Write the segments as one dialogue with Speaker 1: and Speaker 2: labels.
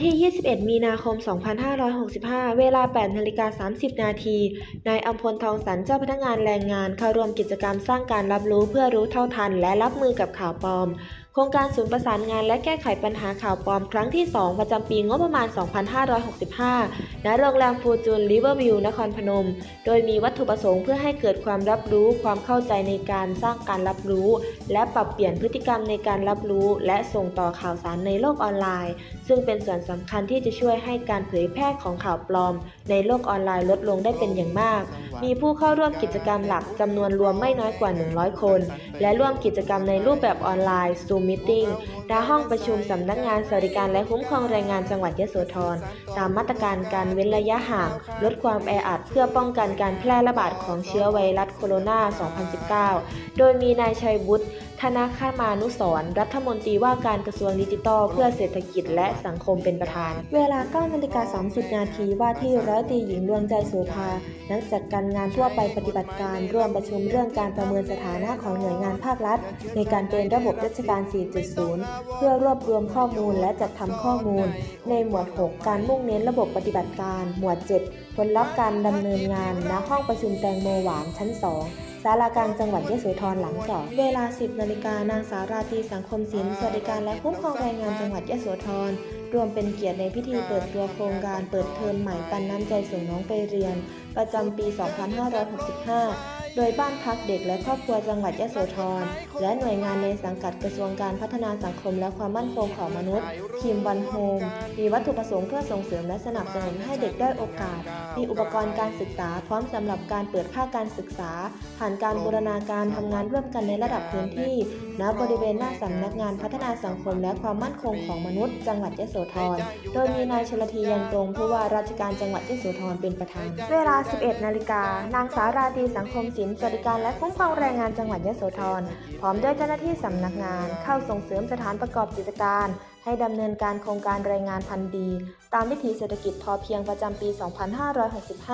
Speaker 1: วันที่ 21 มีนาคม 2565 เวลา 8นาฬิกา30 นาที นายอัมพลทองสันเจ้าพนักงานแรงงาน เข้าร่วมกิจกรรมสร้างการรับรู้เพื่อรู้เท่าทัน และรับมือกับข่าวปลอมโครงการศูนย์ประสานงานและแก้ไขปัญหาข่าวปลอมครั้งที่ 2 ประจำปีงบประมาณ 2565 ณ โรงแรมฟูจูนริเวอร์วิวนครพนม โดยมีวัตถุประสงค์เพื่อให้เกิดความรับรู้ ความเข้าใจในการสร้างการรับรู้ และปรับเปลี่ยนพฤติกรรมในการรับรู้ และส่งต่อข่าวสารในโลกออนไลน์ ซึ่งเป็นส่วนสำคัญที่จะช่วยให้การเผยแพร่ของข่าวปลอม ในโลกออนไลน์ลดลงได้เป็นอย่างมาก มีผู้เข้าร่วมกิจกรรมหลักจำนวนรวมไม่น้อยกว่า 100 คน และร่วมกิจกรรมในรูปแบบออนไลน์ Zoom Meeting ณห้องประชุมสำนักงานสวัสดิการและคุ้มครองแรงงานจังหวัดยโสธร ตามมาตรการการเว้นระยะห่าง ลดความแออัดเพื่อป้องกันการแพร่ระบาดของเชื้อไวรัสโคโรนา 2019 โดยมีนายชัยวุฒิ ธนาคามานุสรรัฐมนตรีว่าการกระทรวงดิจิทัล เพื่อเศรษฐกิจและสังคมเป็นประธาน เวลา9นาฬิกา30 นาทีว่าที่ร้อยตีหญิงดวงใจโสภานักจัดการงานทั่วไปปฏิบัติการ ร่วมประชุมเรื่องการประเมินสถานะของหน่วยงานภาครัฐ ในการเป็นระบบราชการ 4.0 เพื่อรวบรวมข้อมูลและจัดทำข้อมูล ในหมวด 6 การมุ่งเน้นระบบปฏิบัติการ หมวด 7 ผลลัพธ์การดำเนินงานณห้องประชุมแตงโมหวานชั้น 2 ศาลากลางจังหวัดยโสธรหลังสอบเวลา 10นาฬิกานางสาวราตรีสังคมศิลป์สวัสดิการและคุ้มครองแรงงานจังหวัดยโสธรรวมเป็นเกียรติในพิธีเปิดตัวโครงการเปิดเทอมใหม่ปันน้ำใจส่งน้องไปเรียน ประจำปี 2565 โดยบ้านพักเด็กและครอบครัวจังหวัดยะโสธร และหน่วยงานในสังกัดกระทรวงการพัฒนาสังคมและความมั่นคงของมนุษย์ทีมวันโฮมมีวัตถุประสงค์เพื่อส่งเสริมและสนับสนุนให้เด็กได้โอกาส มีอุปกรณ์การศึกษาพร้อมสำหรับการเปิดภาคการศึกษา ผ่านการบูรณาการทำงานร่วมกันในระดับพื้นที่ณบริเวณหน้าสำนักงานพัฒนาสังคมและความมั่นคงของมนุษย์ จังหวัดยะโสธร โดยมีนายชลธียันตรงผู้ว่าราชการจังหวัดยะโสธรเป็นประธาน เวลา 11 นาฬิกานางสาวราตรีสังคมศลป์สวัสดิการและคุ้มครองแรงงานจังหวัดยะโสธร พร้อมด้วยเจ้าหน้าที่สำนักงาน เข้าส่งเสริมสถานประกอบกิจการ ให้ดำเนินการโครงการแรงงานพันธุ์ดี ตามวิถีเศรษฐกิจพอเพียงประจำปี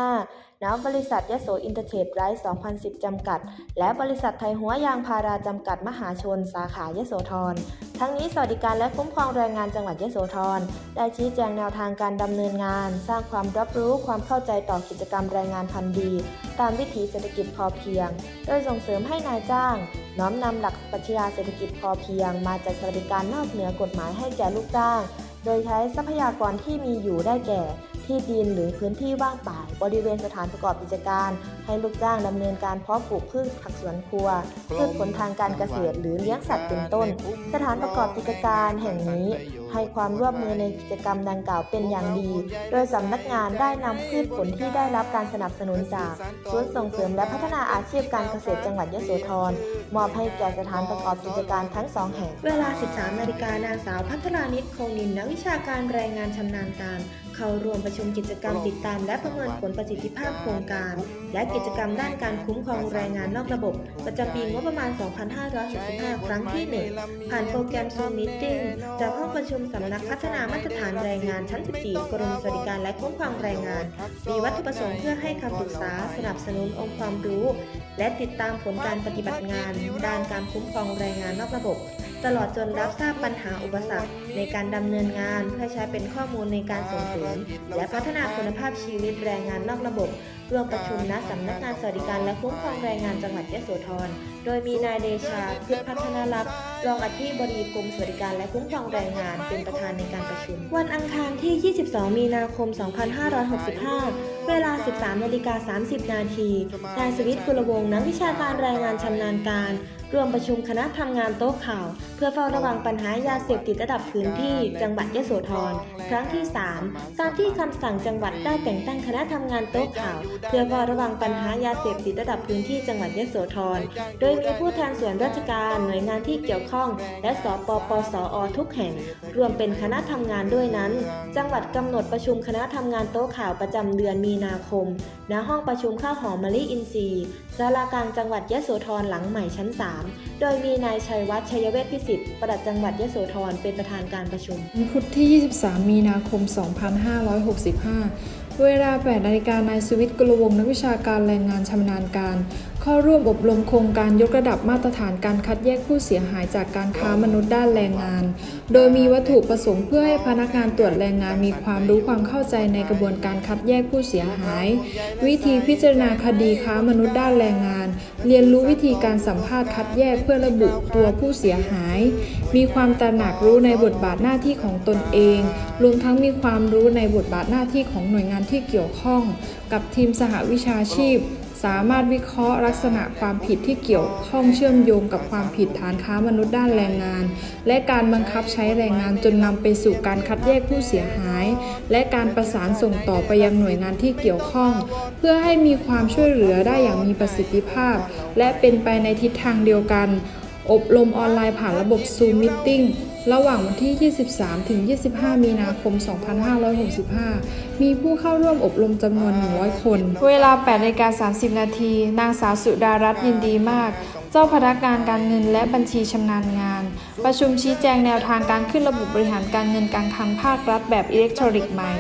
Speaker 1: 2565ณบริษัทยโสอินเตอร์เทรดไรส์2010 จำกัด และบริษัทไทยหัวยางพาราจำกัดมหาชน สาขายโสธร ทั้งนี้สวัสดิการและคุ้มครองแรงงานจังหวัดยโสธร ได้ชี้แจงแนวทางการดำเนินงาน สร้างความรับรู้ความเข้าใจต่อกิจกรรมแรงงานพันธุ์ดี ตามวิถีเศรษฐกิจพอเพียง โดยส่งเสริมให้นายจ้าง น้อมนำหลักปรัชญาเศรษฐกิจพอเพียง มาจัดสวัสดิการนอกเหนือกฎหมายให้แก่ลูกจ้าง โดยใช้ทรัพยากรที่มีอยู่ได้แก่ ที่ดินหรือพื้นที่ว่างเปล่าบริเวณสถานประกอบกิจการ ให้ลูกจ้างดำเนินการเพาะปลูกพืชผักสวนครัวพืชผลทางการเกษตรหรือเลี้ยงสัตว์เป็นต้น สถานประกอบกิจการแห่งนี้ ให้ความร่วมมือในกิจกรรมดังกล่าวเป็นอย่างดี โดยสำนักงานได้นำพืชผลที่ได้รับการสนับสนุนจากศูนย์ส่งเสริมและพัฒนาอาชีพการเกษตรจังหวัดยโสธรมอบให้แก่สถานประกอบกิจการทั้งสองแห่ง เวลา 13 นาฬิกานางสาวพัทรานิตคงนินนักวิชาการแรงงานชำนาญการ เข้าร่วมประชุมกิจกรรมติดตาม และประเมินผลประสิทธิภาพโครงการ และกิจกรรมด้านการคุ้มครองแรงงานนอกระบบ ประจำปีงบประมาณ 2565 ครั้งที่ 1 ผ่านโปรแกรม Zoom Meeting จากห้องประชุมสำนักพัฒนามาตรฐานแรงงานชั้น 14 กรมสวัสดิการและคุ้มครองแรงงาน มีวัตถุประสงค์เพื่อให้คำปรึกษาสนับสนุนองค์ความรู้ และติดตามผลการปฏิบัติงาน ด้านการคุ้มครองแรงงานนอกระบบ ตลอดจนรับทราบปัญหาอุปสรรคในการดำเนินงานเพื่อใช้เป็นข้อมูลในการส่งเสริมและพัฒนาคุณภาพชีวิตแรงงานนอกระบบร่วมประชุมณสำนักงานสวัสดิการและคุ้มครองแรงงานจังหวัดยโสธร โดยมีนายเดชาเพืชพัฒนารักษ์รองอธิบดีกรมสวัสดิการและคุ้มครองแรงงานเป็นประธานในการประชุม วันอังคารที่ 22 มีนาคม 2565 เวลา 13นาฬิกา30 นาที นายสวิทย์กุลวงศ์นักวิชาการแรงงานชำนาญการ รวมประชุมคณะทำงานโต๊ะข่าว เพื่อเฝ้าระวังปัญหายาเสพติดระดับพื้นที่ จังหวัดยโสธร ครั้งที่ 3 ตามที่คำสั่งจังหวัดได้แต่งตั้งคณะทำงานโต๊ะข่าว เพื่อเฝ้าระวังปัญหายาเสพติดระดับพื้นที่จังหวัดยโสธร โดยมีผู้แทนส่วนราชการหน่วยงานที่เกี่ยวข้อง และสปปสอทุกแห่ง รวมเป็นคณะทำงานด้วยนั้น จังหวัดกำหนดประชุมคณะทำงานโต๊ะข่าวประจำเดือนมีนาคม ณ ห้องประชุมข้าวหอมมะลิอินทรีย์ศาลากลางจังหวัดยะโสธรหลังใหม่ชั้น 3 โดยมีนายชัยวัฒน์ชัยเวทพิสิทธิ์ปลัดจังหวัดยะโสธรเป็นประธานการประชุม
Speaker 2: วันพุธที่ 23 มีนาคม 2565เวลา8นาฬิกานายสุวิทย์กุลวงศ์นักวิชาการแรงงานชำนาญการ เข้าร่วมอบรมโครงการยกระดับมาตรฐานการคัดแยกผู้เสียหายจากการค้ามนุษย์ด้านแรงงาน โดยมีวัตถุประสงค์เพื่อให้พนักงานตรวจแรงงานมีความรู้ความเข้าใจในกระบวนการคัดแยกผู้เสียหาย วิธีพิจารณาคดีค้ามนุษย์ด้านแรงงาน เรียนรู้วิธีการสัมภาษณ์คัดแยกเพื่อระบุตัวผู้เสียหาย มีความตระหนักรู้ในบทบาทหน้าที่ของตนเอง รวมทั้งมีความรู้ในบทบาทหน้าที่ของหน่วยงานที่เกี่ยวข้อง กับทีมสหวิชาชีพ สามารถวิเคราะห์ลักษณะความผิดที่เกี่ยวข้องเชื่อมโยงกับความผิดฐานค้ามนุษย์ด้านแรงงาน และการบังคับใช้แรงงานจนนำไปสู่การคัดแยกผู้เสียหาย และการประสานส่งต่อไปยังหน่วยงานที่เกี่ยวข้อง เพื่อให้มีความช่วยเหลือได้อย่างมีประสิทธิภาพ และเป็นไปในทิศทางเดียวกัน อบรมออนไลน์ผ่านระบบ Zoom Meeting ระหว่างวันที่ 23 ถึง 25 มีนาคม 2565 มีผู้เข้าร่วมอบรมจำนวน 100 คน เวลา8นาฬิกา30 นาที นางสาวสุดารัตน์ยินดีมาก เจ้าพนักงานการเงินและบัญชีชำนาญงาน ประชุมชี้แจงแนวทางการขึ้นระบบบริหารการเงินการคลังภาครัฐแบบอิเล็กทรอนิกส์ใหม่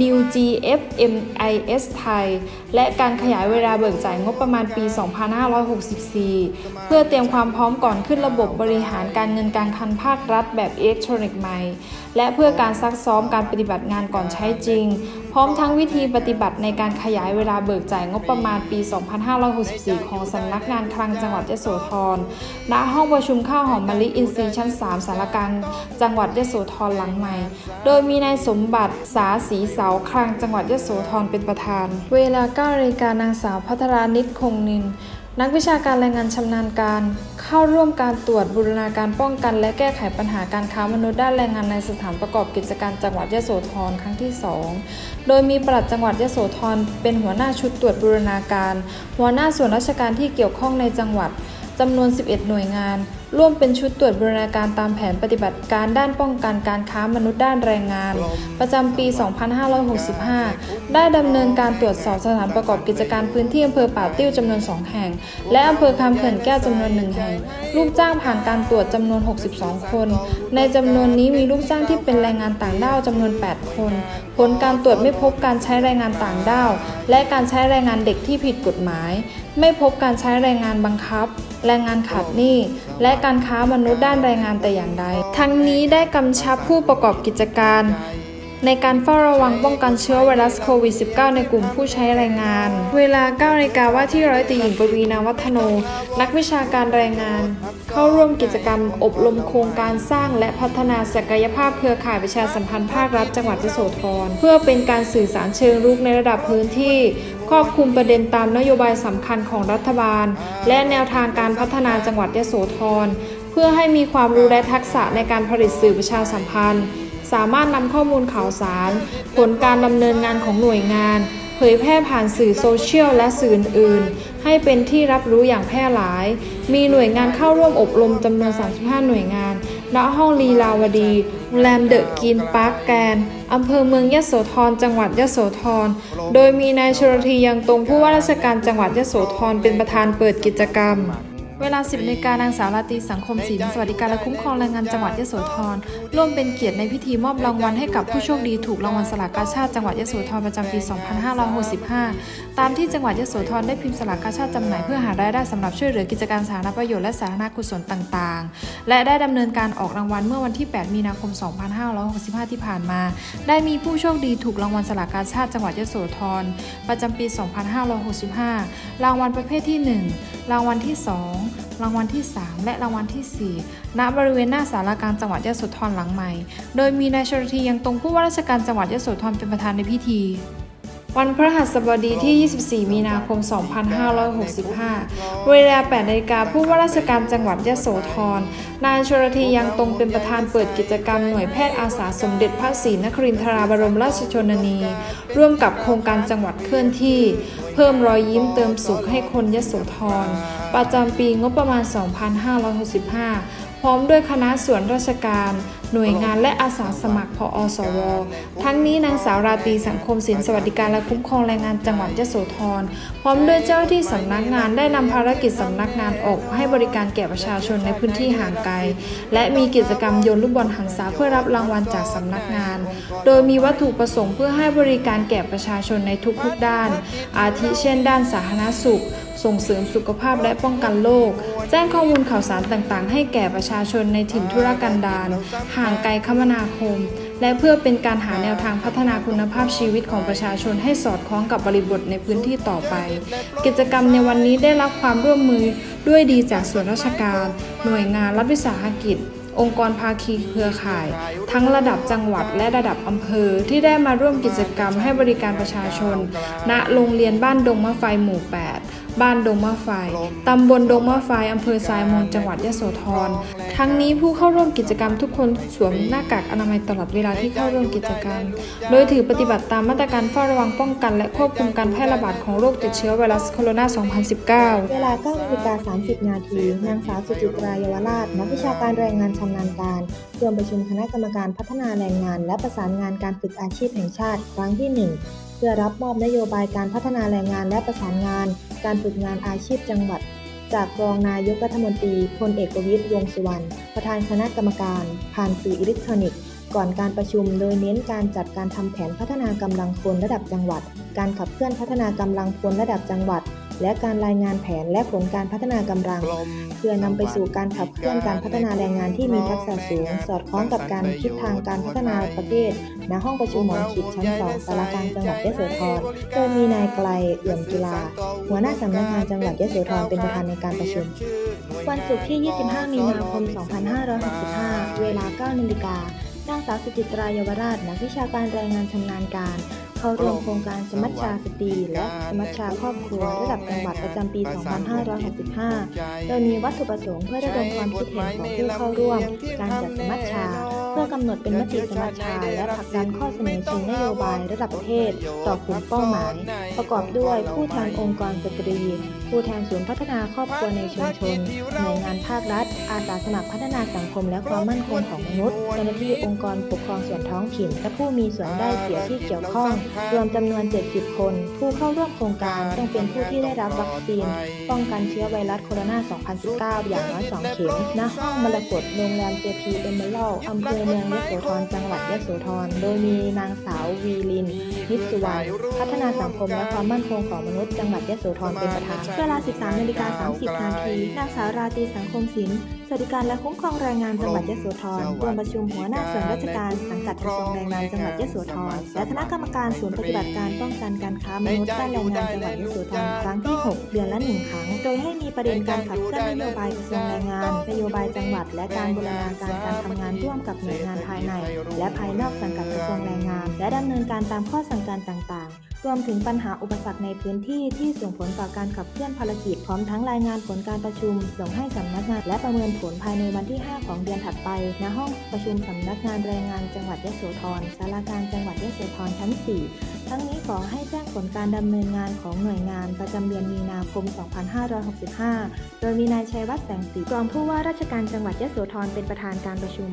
Speaker 2: New GFMIS ไทย และการขยายเวลาเบิกจ่ายงบประมาณปี 2564 เพื่อเตรียมความพร้อมก่อนขึ้นระบบบริหารการเงินการคลังภาครัฐแบบอิเล็กทรอนิกส์ใหม่ และเพื่อการซักซ้อมการปฏิบัติงานก่อนใช้จริง พร้อมทั้งวิธีปฏิบัติในการขยายเวลาเบิกจ่ายงบประมาณปี 2564 ของสำนักงานคลังจังหวัดยโสธร ณ ห้องประชุมข้าวหอมมะลิอินทรีย์ชั้น 3 สารกลางจังหวัดยโสธรหลังใหม่ โดยมีนายสมบัติสาสีเสาคลังจังหวัดยโสธรเป็นประธาน เวลา9นาฬิกานางสาวพัทรานิตคงนิน นักวิชาการแรงงานชำนาญการ เข้าร่วมการตรวจบูรณาการป้องกัน และแก้ไขปัญหาการค้ามนุษย์ด้านแรงงานในสถานประกอบกิจการจังหวัดยโสธรครั้งที่ 2 โดยมีปลัดจังหวัดยโสธรเป็นหัวหน้าชุดตรวจบูรณาการ หัวหน้าส่วนราชการที่เกี่ยวข้องในจังหวัดจำนวน 11 หน่วยงาน ร่วมเป็นชุดตรวจบูรณาการตามแผนปฏิบัติการด้านป้องกันการค้ามนุษย์ด้านแรงงาน ประจำปี 2565 ได้ดำเนินการตรวจสอบสถานประกอบกิจการพื้นที่อำเภอป่าติ้วจำนวน 2 แห่ง และอำเภอคำเขื่อนแก้วจำนวน 1 แห่ง ลูกจ้างผ่านการตรวจจำนวน 62 คน ในจำนวนนี้มีลูกจ้างที่เป็นแรงงานต่างด้าวจำนวน 8 คน ผลการตรวจไม่พบการใช้แรงงานต่างด้าว และการใช้แรงงานเด็กที่ผิดกฎหมาย ไม่พบการใช้แรงงานบังคับ แรงงานขาดหนี้ และการค้ามนุษย์ด้านแรงงานแต่อย่างใด ทั้งนี้ได้กำชับผู้ประกอบกิจการ ในการเฝ้าระวังป้องกันเชื้อไวรัสโควิด -19 ในกลุ่มผู้ใช้แรงงาน เวลา9นาฬิกาว่าที่ร้อยตีหญิงปวีนาวัฒโน นักวิชาการแรงงาน เข้าร่วมกิจกรรมอบรมโครงการสร้างและพัฒนาศักยภาพเครือข่ายประชาสัมพันธ์ภาครัฐจังหวัดยโสธรเพื่อเป็นการสื่อสารเชิงรุกในระดับพื้นที่ ครอบคลุมประเด็นตามนโยบายสำคัญของรัฐบาล และแนวทางการพัฒนาจังหวัดยโสธร เพื่อให้มีความรู้และทักษะในการผลิตสื่อประชาสัมพันธ์ สามารถนำข้อมูลข่าวสาร ผลการดำเนินงานของหน่วยงาน เผยแพร่ผ่านสื่อโซเชียลและสื่ออื่นๆให้เป็นที่รับรู้อย่างแพร่หลาย มีหน่วยงานเข้าร่วมอบรมจำนวน 35 หน่วยงาน ณห้องลีลาวดีโรงแรมเดอะกินปาร์คแกนอำเภอเมืองยโสธรจังหวัดยโสธร โดยมีนายชลธียังตรงผู้ว่าราชการจังหวัดยโสธรเป็นประธานเปิดกิจกรรม เวลา 10นาฬิกานางสาวราตรีสังคมศิลป์สวัสดิการและคุ้มครองแรงงานจังหวัดยโสธรร่วมเป็นเกียรติในพิธีมอบรางวัลให้กับผู้โชคดีถูกรางวัลสลากกาชาติจังหวัดยโสธรประจำปี 2565 ตามที่จังหวัดยโสธรได้พิมพ์สลากกาชาติจำหน่ายเพื่อหารายได้สำหรับช่วยเหลือกิจการสาธารณประโยชน์และสาธารณกุศลต่างๆ และได้ดำเนินการออกรางวัลเมื่อวันที่ 8 มีนาคม 2565 ที่ผ่านมา ได้มีผู้โชคดีถูกรางวัลสลากกาชาติจังหวัดยโสธรประจำปี 2565 รางวัลประเภทที่ 1 รางวัลที่ 2รางวัลที่ 3 และรางวัลที่ 4 ณ บริเวณหน้าสารกางจังหวัดยโสธรหลังใหม่ โดยมีนายชลธียังตรงผู้ว่าราชการจังหวัดยโสธรเป็นประธานในพิธีวันพฤหัสบดีที่ 24 มีนาคม 2565 เวลา 8นาฬิกาผู้ว่าราชการจังหวัดยโสธร นายชลธียังตรงเป็นประธานเปิดกิจกรรมหน่วยแพทย์อาสาสมเด็จพระศรีนครินทราบรมราชชนนี ร่วมกับโครงการจังหวัดเคลื่อนที่ เพิ่มรอยยิ้มเติมสุขให้คนยโสธร ประจำปีงบประมาณ 2565 พร้อมด้วยคณะส่วนราชการ หน่วยงานและอาสาสมัครพออสว ทั้งนี้นางสาวราตรีสังคมสินสวัสดิการและคุ้มครองแรงงานจังหวัดยโสธร พร้อมด้วยเจ้าที่สำนักงานได้นำภารกิจสำนักงานออกให้บริการแก่ประชาชนในพื้นที่ห่างไกล และมีกิจกรรมโยนลูกบอลหันษาเพื่อรับรางวัลจากสำนักงาน โดยมีวัตถุประสงค์เพื่อให้บริการแก่ประชาชนในทุกๆด้าน อาทิเช่น ด้านสาธารณสุข ส่งเสริมสุขภาพและป้องกันโรค แจ้งข้อมูลข่าวสารต่างๆ ให้แก่ประชาชนในถิ่นธุรกันดารห่างไกลคมนาคม และเพื่อเป็นการหาแนวทางพัฒนาคุณภาพชีวิตของประชาชนให้สอดคล้องกับบริบทในพื้นที่ต่อไป กิจกรรมในวันนี้ได้รับความร่วมมือด้วยดีจากส่วนราชการ หน่วยงานรัฐวิสาหกิจองค์กรภาคีเครือข่าย ทั้งระดับจังหวัดและระดับอำเภอที่ได้มาร่วมกิจกรรมให้บริการประชาชน ณโรงเรียนบ้านดงมะไฟหมู่ 8 บ้านดงมะไฟ ตำบลดงมะไฟ อำเภอทรายมูลจังหวัดยะโสธร ทั้งนี้ผู้เข้าร่วมกิจกรรมทุกคนสวมหน้ากากอนามัยตลอดเวลาที่เข้าร่วมกิจกรรม โดยถือปฏิบัติตามมาตรการเฝ้าระวังป้องกัน และควบคุมการแพร่ระบาดของโรคติดเชื้อไวรัสโคโรนา 2019
Speaker 3: เวลา9นาฬิกา30 นาที นางสาวสุจิตรายาวราช นักวิชาการแรงงานชำนาญการร่วมประชุมคณะกรรมการพัฒนาแรงงาน และประสานงานการฝึกอาชีพแห่งชาติ ครั้งที่ 1 พื่อรับมอบนโยบายการพัฒนาแรงงานและประสานงาน การฝึกงานอาชีพจังหวัด จากรองนายกรัฐมนตรีพลเอกประวิตรวงสุวรรณประธานคณะกรรมการ ผ่านสื่ออิเล็กทรอนิกส์ก่อนการประชุมโดยเน้นการจัดการทำแผนพัฒนากำลังคนระดับจังหวัด การขับเคลื่อนพัฒนากำลังคนระดับจังหวัด และการรายงานแผนและผลการพัฒนากำลัง เพื่อนำไปสู่การขับเคลื่อนการพัฒนาแรงงานที่มีทักษะสูง สอดคล้องกับการคิดทางการพัฒนาประเทศณห้องประชุมหมอนขิดชั้น2สารกลางจังหวัดยโสธรโดยมีนายไกลเอี่ยมกีฬา หัวหน้าสำนักงานจังหวัดยโสธรเป็นประธานในการประชุม วันศุกร์ที่ 25 มีนาคม 2565 เวลา 9นาฬิกานางสาวสุจิตราเยาวราชนักวิชาการแรงงานชำนาญการ เข้าร่วมโครงการสมัชชาสตรีและสมัชชาครอบครัวระดับจังหวัดประจำปี 2565 โดยมีวัตถุประสงค์เพื่อระดมความคิดเห็นของผู้เข้าร่วม การจัดสมัชชา เพื่อกำหนดเป็นมติสมัชชา และผลักดันข้อเสนอเชิงนโยบายระดับประเทศ ต่อกลุ่มเป้าหมาย ประกอบด้วยผู้แทนองค์กรสตรีผู้แทนศูนย์พัฒนาครอบครัวในชุมชนหน่วยงานภาครัฐ อาสาสมัครพัฒนาสังคมและความมั่นคงของมนุษย์เจ้าหน้าที่องค์กรปกครองส่วนท้องถิ่น และผู้มีส่วนได้เสียที่เกี่ยวข้อง รวมจำนวน 70 คน ผู้เข้าร่วมโครงการต้องเป็นผู้ที่ได้รับวัคซีน ป้องกันเชื้อไวรัสโคโรนา 2019 อย่างน้อย2เข็มณห้องมรกตโรงแรมเจพีเอเมอรัลอำเภอเมืองยโสธรจังหวัดยโสธรโดยมีนางสาววีลินนิสุวรรณพัฒนาสังคมและความมั่นคงของมนุษย์จังหวัดยโสธรเป็นประธานเวลา 13นาฬิกา30 นาที นางสาวราตรีสังคมศิลป์ สวัสดิการและคุ้มครองแรงงานจังหวัดยโสธรรวมประชุมหัวหน้าส่วนราชการสังกัดกระทรวงแรงงานจังหวัดยโสธร และคณะกรรมการศูนย์ปฏิบัติการป้องกันการค้ามนุษย์ด้านแรงงานจังหวัดยโสธรครั้งที่ 6 เดือนละหนึ่งครั้ง โดยให้มีประเด็นการขับเคลื่อนนโยบายกระทรวงแรงงาน นโยบายจังหวัด และการบูรณาการการทำงานร่วมกับหน่วยงานภายใน และภายนอกสังกัดกระทรวงแรงงาน และดำเนินการตามข้อสั่งการต่างๆ รวมถึงปัญหาอุปสรรคในพื้นที่ที่ส่งผลต่อการขับเคลื่อนภารกิจพร้อมทั้งรายงานผลการประชุม ส่งให้สำนักงานและประเมินผลภายในวันที่ 5 ของเดือนถัดไป ณ ห้องประชุมสำนักงานแรงงานจังหวัดยโสธรสารากลางจังหวัดยโสธรชั้น 4ทั้งนี้ขอให้แจ้งผลการดำเนินงานของหน่วยงานประจำเดือนมีนาคม 2565 โดยมีนายชัยวัฒน์แสงสีรองผู้ว่าราชการจังหวัดยโสธรเป็นประธานการประชุม